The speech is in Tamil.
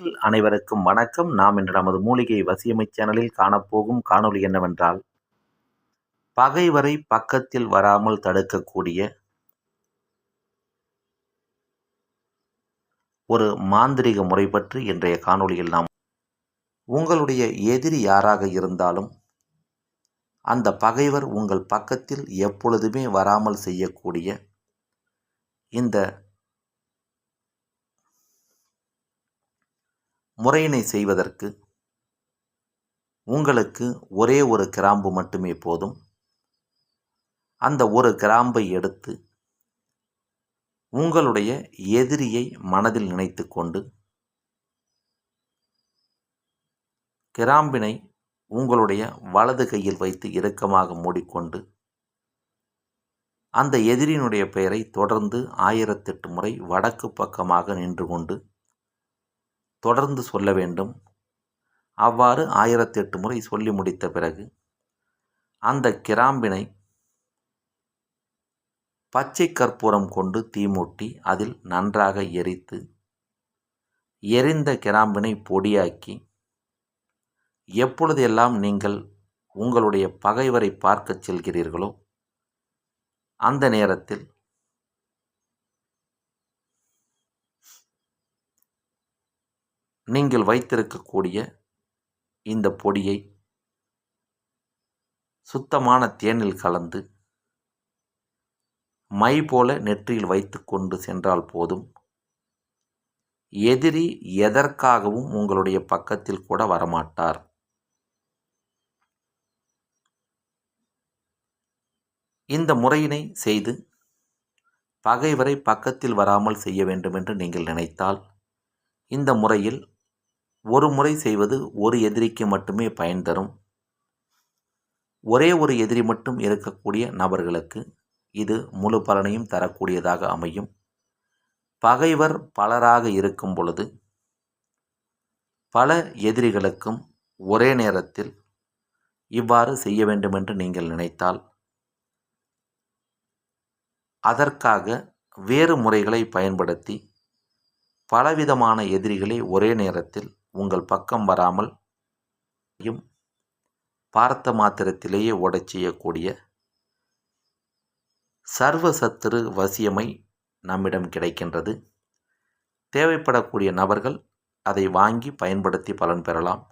நேர்கள் அனைவருக்கும் வணக்கம். நாம் இன்று நமது மூலிகை வசியமை சேனலில் காணப்போகும் காணொளி என்னவென்றால் பகைவரை பக்கத்தில் வராமல் தடுக்கக்கூடிய ஒரு மாந்திரிக முறை பற்றி இன்றைய காணொலியில் நாம் உங்களுடைய எதிரி யாராக இருந்தாலும் அந்த பகைவர் உங்கள் பக்கத்தில் எப்பொழுதுமே வராமல் செய்யக்கூடிய இந்த முறையினை செய்வதற்கு உங்களுக்கு ஒரே ஒரு கிராம்பு மட்டுமே போதும். அந்த ஒரு கிராம்பை எடுத்து உங்களுடைய எதிரியை மனதில் நினைத்து கொண்டு கிராம்பினை உங்களுடைய வலது கையில் வைத்து இறுக்கமாக மூடிக்கொண்டு அந்த எதிரியினுடைய பெயரை தொடர்ந்து ஆயிரத்தெட்டு முறை வடக்கு பக்கமாக நின்று கொண்டு தொடர்ந்து சொல்ல வேண்டும். அவ்வாறு ஆயிரத்தெட்டு முறை சொல்லி முடித்த பிறகு அந்த கிராம்பினை பச்சை கற்பூரம் கொண்டு தீமூட்டி அதில் நன்றாக எரித்து எரிந்த கிராம்பினை பொடியாக்கி எப்பொழுதெல்லாம் நீங்கள் உங்களுடைய பகைவரை பார்க்கச் செல்கிறீர்களோ அந்த நேரத்தில் நீங்கள் வைத்திருக்கக்கூடிய இந்த பொடியை சுத்தமான தேனில் கலந்து மை போல நெற்றியில் வைத்து கொண்டு சென்றால் போதும். எதிரி எதற்காகவும் உங்களுடைய பக்கத்தில் கூட வரமாட்டார். இந்த முறையினை செய்து பகைவரை பக்கத்தில் வராமல் செய்ய வேண்டும் என்று நீங்கள் நினைத்தால் இந்த முறையில் ஒரு முறை செய்வது ஒரு எதிரிக்கு மட்டுமே பயன் தரும். ஒரே ஒரு எதிரி மட்டும் இருக்கக்கூடிய நபர்களுக்கு இது முழு பலனையும் தரக்கூடியதாக அமையும். பகைவர் பலராக இருக்கும் பொழுது பல எதிரிகளுக்கும் ஒரே நேரத்தில் இவ்வாறு செய்ய வேண்டுமென்று நீங்கள் நினைத்தால் அதற்காக வேறு முறைகளை பயன்படுத்தி பலவிதமான எதிரிகளை ஒரே நேரத்தில் உங்கள் பக்கம் வராமல் பார்த்த மாத்திரத்திலேயே ஓடச் செய்யக்கூடிய சர்வசத்துரு வசியமை நம்மிடம் கிடைக்கின்றது. தேவைப்படக்கூடிய நபர்கள் அதை வாங்கி பயன்படுத்தி பலன் பெறலாம்.